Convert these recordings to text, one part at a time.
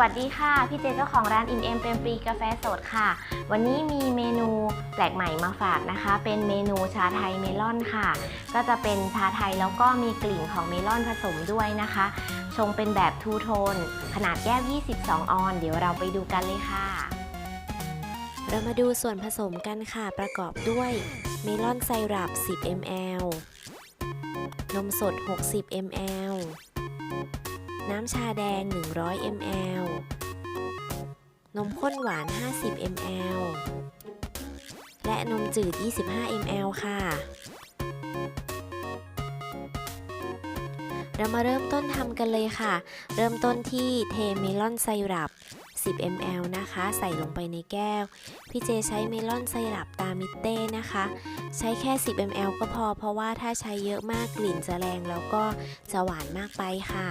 วัสดีค่ะ พี่เจเจ้าของร้านอิ่มเอมเป็นฟรีกาแฟสดค่ะ วันนี้มีเมนูแปลกใหม่มาฝากนะคะ เป็นเมนูชาไทยเมลอนค่ะ ก็จะเป็นชาไทยแล้วก็มีกลิ่นของเมลอนผสมด้วยนะคะ ชงเป็นแบบทูโทน ขนาดแก้ว 22 ออน เดี๋ยวเราไปดูกันเลยค่ะ เรามาดูส่วนผสมกันค่ะ ประกอบด้วยเมลอนไซรัป 10 ml นมสด 60 ml น้ำชาแดง 100 ml นมข้นหวาน 50 ml และนมจืด 25 ml ค่ะ เรามาเริ่มต้นทำกันเลยค่ะ เริ่มต้นที่เทเมลอนไซรัป 10 ml นะคะ ใส่ลงไปในแก้ว พี่เจใช้เมลอนไซรัปตามิเต้นะคะ ใช้แค่ 10 ml ก็พอ เพราะว่าถ้าใช้เยอะมากกลิ่นจะแรงแล้วก็จะหวานมากไปค่ะ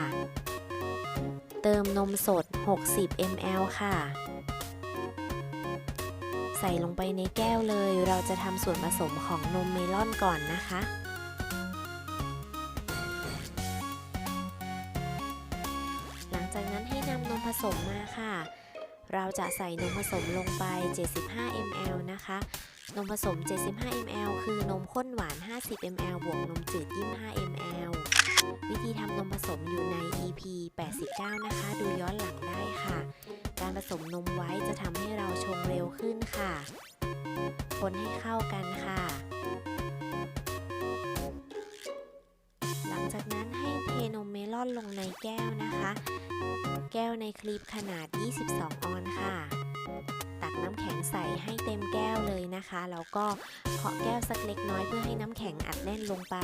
เติมนมสด 60 ml ค่ะ ใส่ลงไปในแก้วเลย เราจะทำส่วนผสมของนมเมลอนก่อนนะคะ หลังจากนั้นให้นำนมผสมมาค่ะ เราจะใส่นมผสมลงไป 75 ml นะคะ นมผสม 75 ml คือนมข้นหวาน 50 ml บวกนมจืด 25 ml วิธีทำนมผสมอยู่ใน EP 89 นะคะ ดูย้อนหลังได้ค่ะ การผสมนมไว้จะทำให้เราชงเร็วขึ้นค่ะ คนให้เข้ากันค่ะ หลังจากนั้นให้เทนมเมลอนลงในแก้วนะคะ แก้วในคลิปขนาด 22 ออนค่ะ ตักน้ำแข็งใส่ให้เต็มแก้วเลยนะคะแล้วก็เคาะแก้วสักเล็กน้อยเพื่อให้น้ำแข็งอัดแน่นลงไป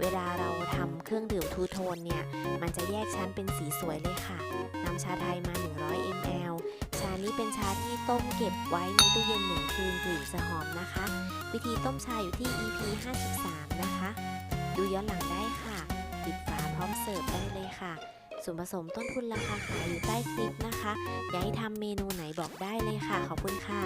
เวลาเราทำเครื่องดื่มทูโทนเนี่ย มันจะแยกชั้นเป็นสีสวยเลยค่ะ น้ำชาไทยมา 100 ml ชานี้เป็นชาที่ต้มเก็บไว้ในตู้เย็นหนึ่งคืนกลิ่นจะหอมนะคะ วิธีต้มชาอยู่ที่ EP 53 นะคะ ดูย้อนหลังได้ค่ะ ปิดฝาพร้อมเสิร์ฟได้เลยค่ะ ส่วนผสมต้นทุนราคาขายอยู่ใต้คลิปนะคะ อยากให้ทำเมนูไหนบอกได้เลยค่ะ ขอบคุณค่ะ